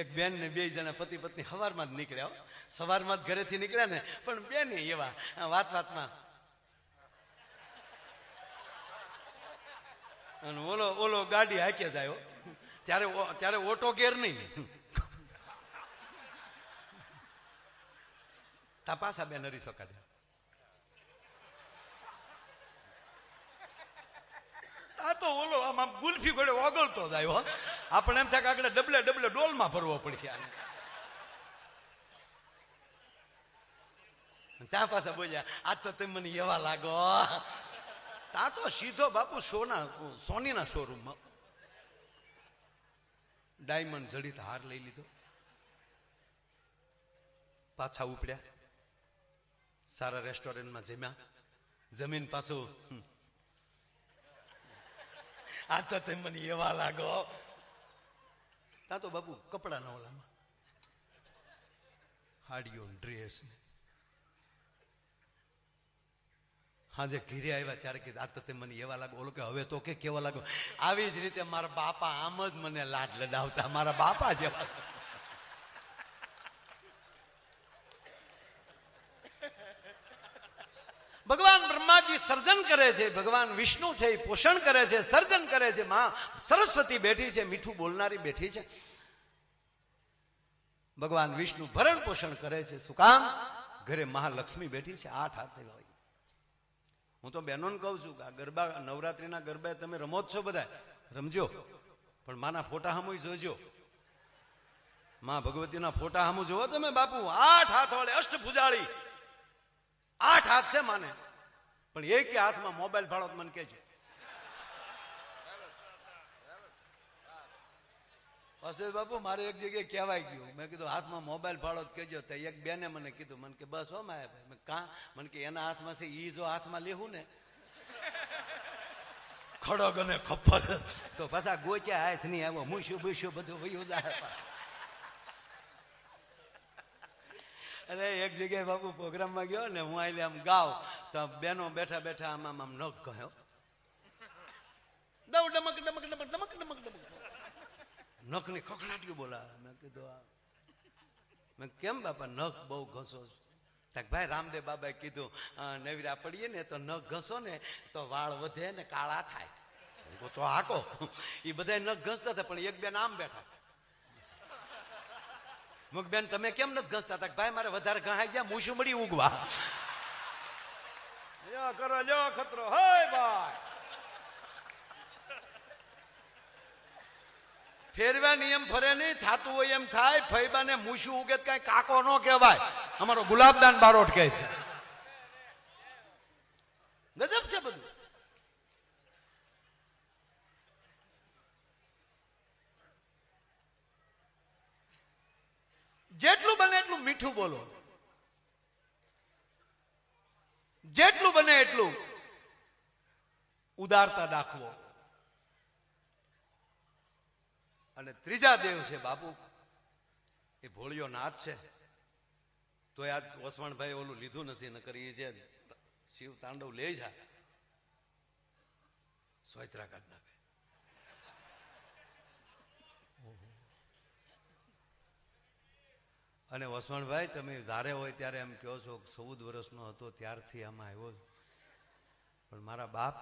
એક બેન ને બે જણા પતિ પત્ની સવારમાં જ નીકળ્યા સવારમાં જ ઘરેથી નીકળ્યા ને, પણ બેન એવા વાત વાતમાં. અને ઓલો ઓલો ગાડી હાકે જાય ત્યારે ત્યારે ઓટો ગેર નહીં. તા પાછા બેન હરીસો કાઢે આ તો ઓલો આમાં ગુલ્ફી ઘોડે ઓગળતો જાય આપણે એમ થાય કે આગળ ડબલે ડબલે ડોલમાં ભરવો પડશે ત્યાં પાછા બોલ્યા, આ તો તમે મને એવા લાગો. ત્યાં તો સીધો બાપુ સોના, સોનીના શોરૂમમાં ડાયમંડ જડિત હાર લઈ લીધો. પાછા ઉપડ્યા. સારા રેસ્ટોરન્ટમાં જમ્યા. જમીન પાછું. આ તો તમે મને એવા લાગો. ત્યાં તો બાપુ કપડાના ઓલામાં. હાડીઓ ડ્રેસ ને. હાજે ઘીરે આવ્યા ત્યારે કે આ તો તે મને એવા લાગો. ઓલો કે હવે તો કે કેવા લાગો. આવી જ રીતે મારા બાપા આમ જ મને લાડ લડાવતા. મારા બાપા જેવા ભગવાન બ્રહ્માજી સર્જન કરે છે, ભગવાન વિષ્ણુ છે, એ પોષણ કરે છે, સર્જન કરે છે. માં સરસ્વતી બેઠી છે, મીઠું બોલનારી બેઠી છે. ભગવાન વિષ્ણુ ભરણ પોષણ કરે છે. શું કામ? ઘરે મહાલક્ષ્મી બેઠી છે, આઠ હાથે હોય. હું તો બહેનોને કહું છું કે આ ગરબા, નવરાત્રીના ગરબા તમે રમો છો બધા. રમજો. પણ માના ફોટા સામુ જોજો. માં ભગવતીના ફોટા સામુ જોવો તમે બાપુ. આઠ હાથ વાળે અષ્ટભુજાળી. આઠ હાથ છે માને. પણ એ કે હાથમાં મોબાઈલ ફાળો મને કે છે. પછી બાપુ મારે એક જગ્યાએ કહેવાય ગયું. મેં કીધું હાથમાં મોબાઈલ ફાળો કેજો તો એક બેને મને કીધું મને કે બસ હો માયા ભાઈ. મેં કા? મને કે એના હાથમાં છે ઈ જો હાથમાં લેવું ને. ખડગ અને ખપ્પર. તો પાછા ગોચ્યા હાથ નહીં આવ્યો મૂસ્યું બુસ્યું બધું વયું જાય પાછું. અરે એક જગ્યાએ બાપુ પ્રોગ્રામમાં ગયો ને હું આઈને આમ ગાવ. તો બેનો બેઠા બેઠા આમ આમ આમ નખ કહ્યો દઉ ડમક ડમક ડમક ડમક ડમક ડમક. નખની ખખડાટીઓ બોલાવે. મેં કીધું આ. મેં કેમ બાપા નખ બહુ ઘસો તક ભાઈ રામદેવ બાબાએ કીધું નવીરા પડીએ ને તો નખ ઘસો ને તો વાળ વધે ને કાળા થાય. તો હાકો. એ બધા નખ ઘસતા હતા પણ એક બેન આમ બેઠા. મુક બેન, તમે કેમ નથી ઘસતા? હતા ભાઈ મારે વધારે ઘાઈ ગયા, મૂછું મળી ઉગવા. કરો, લ્યો, ખતરો. હોય ભાઈ. ફેરવા નિયમ ફરે નહીં, થાતું હોય એમ થાય, ફૈબાને મૂછું ઉગે કઈ કાકો નો કહેવાય. અમારો ગુલાબદાન બારોટ કહે છે. ગજબ છે બધું. જેટલું બને એટલું મીઠું બોલો. જેટલું બને એટલું ઉદારતા દાખવો. અને ત્રીજા દેવ છે બાપુ, એ ભોળિયો નાથ છે. તો આ ઓસમાણભાઈ ઓલું લીધું નથી, નકર એ જે શિવ તાંડવ લે જાય સોયત્રા કાઢ નાખે. અને વસવણભાઈ, તમે ધારે હોય ત્યારે એમ કહો છો ચૌદ વર્ષનો હતો, ત્યારથી આમાં આવ્યો પણ મારા બાપ,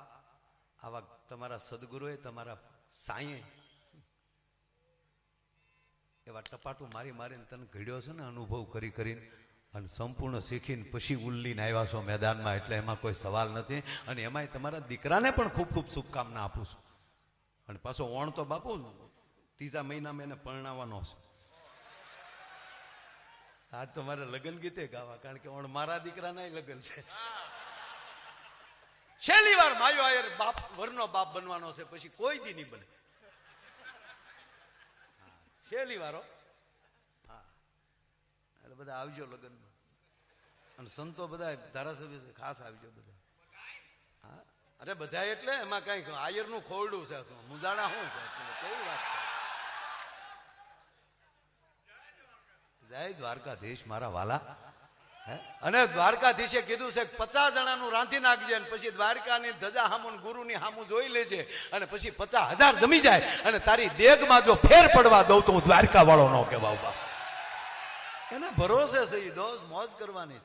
આવા તમારા સદગુરુએ, તમારા સાંઈએ એવા ટપાટું મારી મારીને તને ઘડ્યો છે ને, અનુભવ કરી કરીને અને સંપૂર્ણ શીખીને પછી ઉલ્લીને આવ્યા છો મેદાનમાં. એટલે એમાં કોઈ સવાલ નથી. અને એમાંય તમારા દીકરાને પણ ખૂબ ખૂબ શુભકામના આપું છું. અને પાછો ઓણ તો બાપુ, ત્રીજા મહિનામાં એને પરણાવવાનો છે. આજ તો મારે લગ્ન ગીતે ગાવા, કારણ કે ઓણ મારા દીકરાના લગ્ન છે. છેલ્લી વાર માયો આયર બાપ, વરનો બાપ બનવાનો છે, પછી કોઈ દી નહીં બને. છેલ્લી વારો હા. એટલે બધા આવજો લગ્નમાં. અને સંતો બધા ધારાસભ્ય ખાસ આવજો બધા. હા, અરે બધા એટલે એમાં કઈ આયરનું ખોરડું છે મુદાણા શું છે? કેવી વાત? જય દ્વારકાધીશ મારા વાલા? અને દ્વારકાધીશે કીધું છે પચાસ જણાનું રાંધી નાખજે અને પછી દ્વારકાની ધજા હામું ગુરુની હામું જોઈ લેજે અને પછી પચાસ હજાર જમી જાય અને તારી દેગમાં જો ફેર પડવા દઉં તો હું દ્વારકા વાળો ન કહેવા ઊભા એને ભરોસે છે દોસ્ત મોજ કરવાની,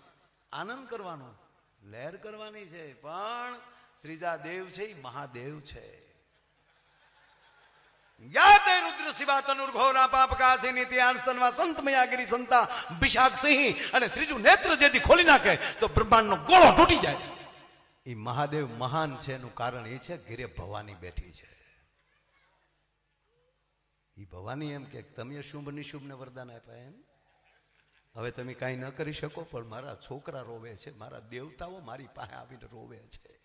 આનંદ કરવાનો, લહેર કરવાની છે. પણ ત્રીજા દેવ છે ઈ મહાદેવ છે. યાતે રુદ્ર સિવા તનુર્ઘોરા પાપ કાસી નીતિ આનસ્તનવા સંત મયાગીરી સંતા વિશાખ સિંહ અને ત્રીજું નેત્ર જેથી ખોલી નાખે તો બ્રહ્માંડનો ગોળો તૂટી જાય. એ મહાદેવ મહાન છે એનું કારણ એ છે ઘેરે ભવાની બેઠી છે. એ ભવાની એમ કે તમે શુભ નિશુભ ને વરદાન આપ્યા એમ? હવે તમે કાંઈ ન કરી શકો, પણ મારા છોકરા રોવે છે, મારા દેવતાઓ મારી પાસે આવીને રોવે છે.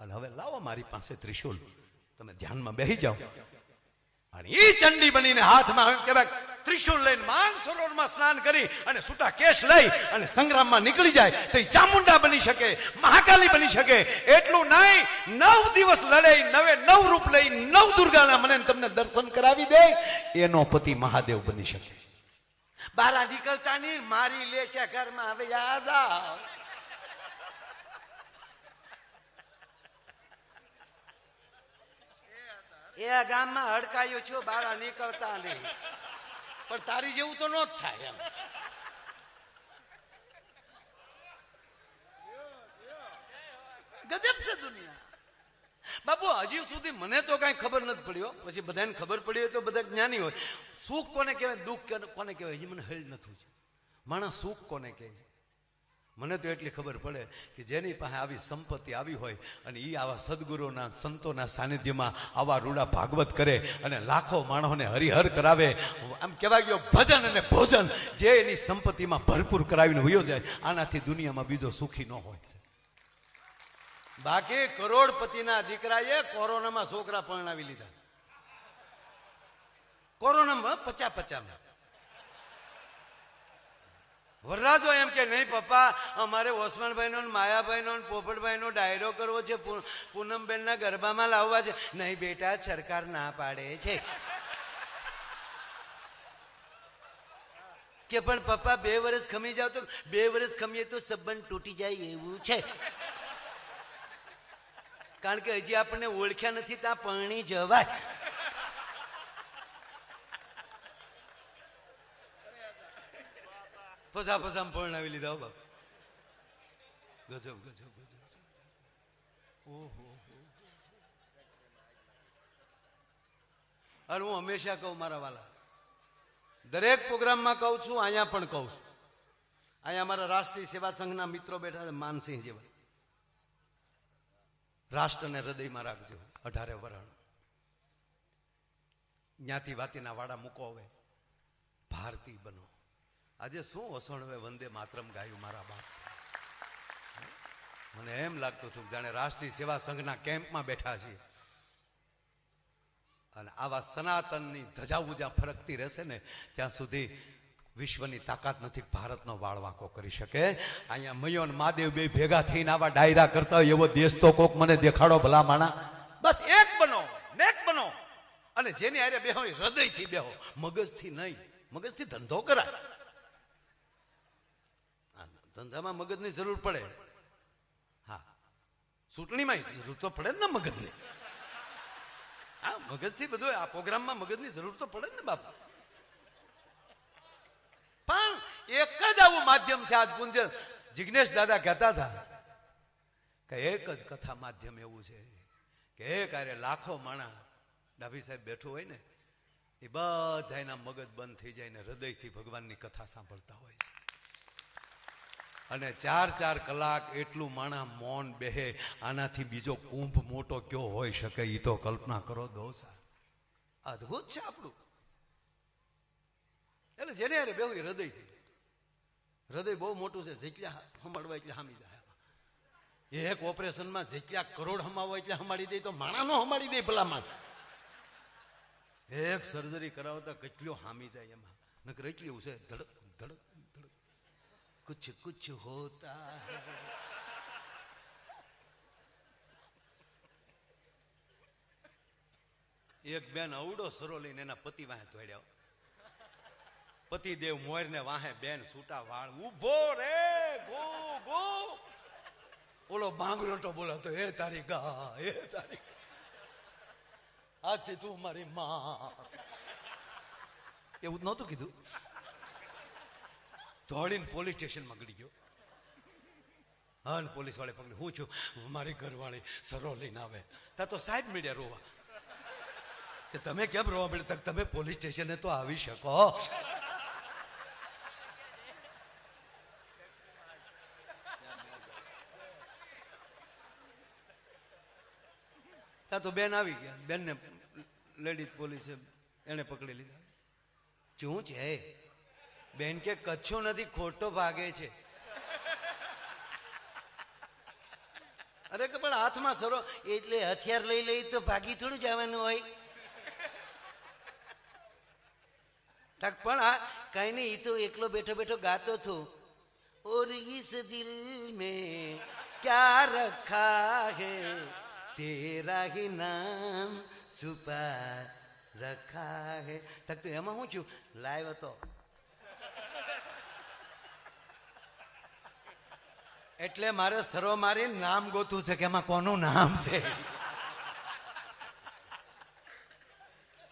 અને હવે લાવો મારી પાસે ત્રિશુલ. તમે ધ્યાનમાં બેસી જાઓ. અને એ ચંડી બનીને હાથમાં એમ કહેવાય ત્રિશુલ લઈને માન સરોવરમાં સ્નાન કરી અને છૂટા કેશ લઈ અને સંગ્રામમાં નીકળી જાય તો એ ચામુંડા બની શકે, મહાકાલી બની શકે. એટલું નહીં, નવ દિવસ લડે નવે નવ રૂપ લઈ, નવ દુર્ગાના મને તમને દર્શન કરાવી દે, એનો પતિ મહાદેવ બની શકે. બારા નીકળતા નહીં, મારી લેશે ઘરમાં, હવે આ જાઓ એ ગામમાં હડકાયો છો, બારા નીકળતા નહીં. પણ તારી જેવું તો ન જ થાય એમ. ગજબ છે દુનિયા. બાપુ, હજી સુધી મને તો કઈ ખબર નથી પડ્યો પછી બધાને ખબર પડી હોય તો બધા જ્ઞાની હોય. સુખ કોને કહેવાય? દુઃખ કોને- કહેવાય? હજી મને હેલ નથી માણસ સુખ કોને કહે છે? મને તો એટલી ખબર પડે કે જેની પાસે આવી સંપત્તિ આવી હોય અને એ આવા સદગુરુના, સંતોના સાનિધ્યમાં આવા રૂડા ભાગવત કરે અને લાખો માણસોને હરિહર કરાવે, આમ કહેવાય ગયો ભજન અને ભોજન. જે એની સંપત્તિમાં ભરપૂર કરાવીને વયો જાય, આનાથી દુનિયામાં બીજો સુખી ન હોય. બાકી કરોડપતિના દીકરાએ કોરોનામાં છોકરા પરણાવી લીધા. કોરોનામાં પચા પચામાં વરરાજો એમ કે નહીં, પપ્પા, અમારે ઓસમાનભાઈનો માયાભાઈનો માયાભાઈ નો પોપટભાઈ નો ડાયરો કરવો છે પૂનમબેનના પૂનમબેન ગરબામાં લાવવા છે. નહીં બેટા સરકાર ના પાડે છે. કે પણ પપ્પા, બે વર્ષ ખમી જાવ તો, બે વર્ષ ખમીએ તો સંબંધ તૂટી જાય એવું છે. કારણ કે હજી આપણને ઓળખ્યા નથી, ત્યાં પરણી જવાય. પસા પસા પરણાવી લીધા બાપ. ગજબ ગજબ ગજબ ઓહો અને હું હંમેશા કહું મારા વાલા, દરેક પ્રોગ્રામમાં કહું છું, અહીંયા પણ કહું છું. અહીંયા અમારા રાષ્ટ્રીય સેવા સંઘના મિત્રો બેઠા છે, માનસિંહ જેવા. રાષ્ટ્રને હૃદયમાં રાખજો, અઢારે વરણ. જ્ઞાતિ વાતિના વાડા મૂકો હવે. ભારતી બનો. આજે શું વસણવે વંદે માતરમ ગાયું મારા બાપ? મને એમ લાગતું હતું જાણે રાષ્ટ્રીય સેવા સંઘના કેમ્પમાં બેઠા છીએ. અને આવા સનાતનની ધજા ઉજા ફરકતી રહેશે ને, ત્યાં સુધી વિશ્વની તાકાત નથી ભારતનો વાળવાકો કરી શકે. અહીંયા મયો મહાદેવ બે ભેગા થઈને આવા ડાયરા કરતા હોય એવો દેશ તો કોક મને દેખાડો ભલા માણા. બસ એક બનો, નેક બનો. અને જેની આરે બેહો હૃદયથી બેહો, મગજથી નહીં, મગજથી ધંધો કરાય. ધંધામાં મગજની જરૂર પડે. હા. ચૂંટણીમાં જરૂર તો પડે ને મગજની. હા, મગજથી બધું આ પ્રોગ્રામમાં મગજની જરૂર તો પડે ને બાપા. પણ એક જ આવું માધ્યમ છે આજ પુંજ જિજ્ઞેશ દાદા કહેતા હતા કે એક જ કથા માધ્યમ એવું છે કે એક આરે લાખો માણા ડાભી સાહેબ બેઠો હોય ને, એ બધા એના મગજ બંધ થઈ જાય ને હૃદયથી ભગવાનની કથા સાંભળતા હોય છે. અને ચાર ચાર કલાક એટલું માણા મૌન બેહે, આનાથી બીજો કુંભ મોટો કયો હોઈ શકે એ તો કલ્પના કરો દોસા અદભુત છે આપણું. એટલે જેને અરે બેહું હૃદય હૃદયથી. હૃદય બહુ મોટું છે, જેટલા સંભાળવા એટલે હામી જાય એક ઓપરેશનમાં જેટલા કરોડ હમાવો એટલે હમાડી દે, તો માણા નો હમાડી દે ભલા માણ એક સર્જરી કરાવતા કેટલો હામી જાય એમાં. નકર એટલું છે, ધડક ધડક. કુછ કુછ હોતા એક બેન અવડો સરો લઈને એના પતિ વાહે દોડ્યા. પતિદેવ મોર ને વાહે બેન છૂટા વાળ ઊભો રે ગો ગો ઓલો બાંગરોટો બોલાતો એ તારી ગા એ તારી. આજથી તું મારી માં. એવું નહોતું કીધું? દોડીને પોલીસ સ્ટેશનમાં ગળી ગયો. હા ને પોલીસ વાળે પકડી હું છું? મારી ઘરવાળી સરો લઈને આવે. તા સાહેબ મીડિયા રોવા. કે તમે કેમ રોવા મળે તમે પોલીસ સ્ટેશને તો આવી શકો. તા તો બેન આવી ગયા. બેનને લેડીઝ પોલીસે એને પકડી લીધા. શું છે? બેન કે, કચ્છું નથી, ખોટો ભાગે છે. અરે કે પણ હાથમાં સરો, એટલે હથિયાર લઈ લઈ તો ભાગી થોડું જવાનું હોય. તક પણ આ કઈ નહીં તો એકલો બેઠો બેઠો ગાતો હતો ઓર ઇસ દિલ મે ક્યા રખા હે? તેરા હી નામ સુપા રખા હે? તક તો એમાં હું છું? લાઈવ હતો. એટલે મારે સરો મારી નામ ગોતું છે કે એમાં કોનું નામ છે?